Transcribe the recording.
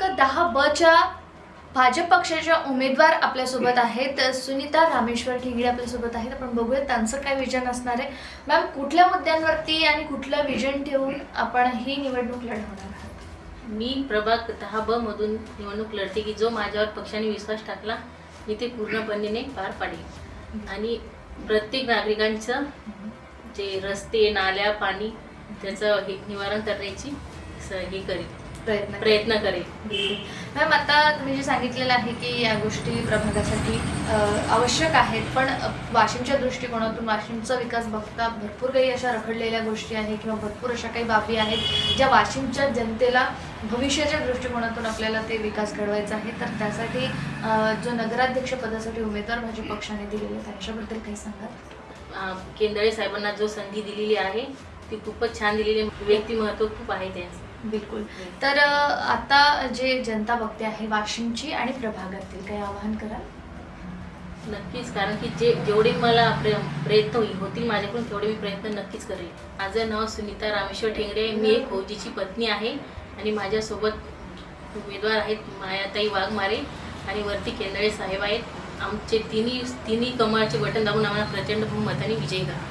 दहा बच्या भाजप पक्षाच्या उमेदवार आपल्यासोबत आहेत. सुनीता रामेश्वर ठिंगडे आपल्यासोबत आहेत. आपण बघूया त्यांचं काय विजन असणार आहे. मॅम कुठल्या मुद्द्यांवरती आणि कुठलं विजन ठेवून आपण ही निवडणूक लढवणार मी प्रभाग दहा ब मधून निवडणूक लढते की जो माझ्यावर पक्षाने विश्वास टाकला मी ते पूर्णपणे पार पाडेल आणि प्रत्येक नागरिकांचं जे रस्ते नाल्या पाणी त्याचं हे निवारण करण्याची हे करेल प्रयत्न प्रयत्न करेल मॅम आता तुम्ही जे सांगितलेलं आहे की या गोष्टी प्रभागासाठी आवश्यक आहेत पण वाशिमच्या दृष्टिकोनातून वाशिमचा विकास बघता भरपूर काही अशा रखडलेल्या गोष्टी आहेत किंवा भरपूर अशा काही बाबी आहेत ज्या वाशिमच्या जनतेला भविष्याच्या दृष्टिकोनातून आपल्याला ते विकास घडवायचा आहे. तर त्यासाठी जो नगराध्यक्ष पदासाठी उमेदवार भाजप पक्षाने दिलेले त्याच्याबद्दल काही सांगा अं, केंदळे साहेबांना जो संधी दिलेली आहे ती खूपच छान दिलेली. व्यक्तिमत्व खूप आहे त्यांचं. बिलकुल. तर आता जे जनता बघते आहे वाशिमची आणि प्रभागातील काही आवाहन कराल? नक्कीच कारण की जे जेवढे मला प्र प्रयत्न होईल होतील माझ्याकडून तेवढे मी प्रयत्न नक्कीच करेल. माझं नाव सुनीता रामेश्वर ठेंगडे मी एक फौजीची पत्नी आहे आणि माझ्यासोबत उमेदवार आहेत मायाताई वाघमारे आणि वरती केंदळे साहेब आहेत. आमचे तिन्ही तिन्ही कमळाचे बटन दाबून आम्हाला प्रचंड बहुमताने विजयी करा.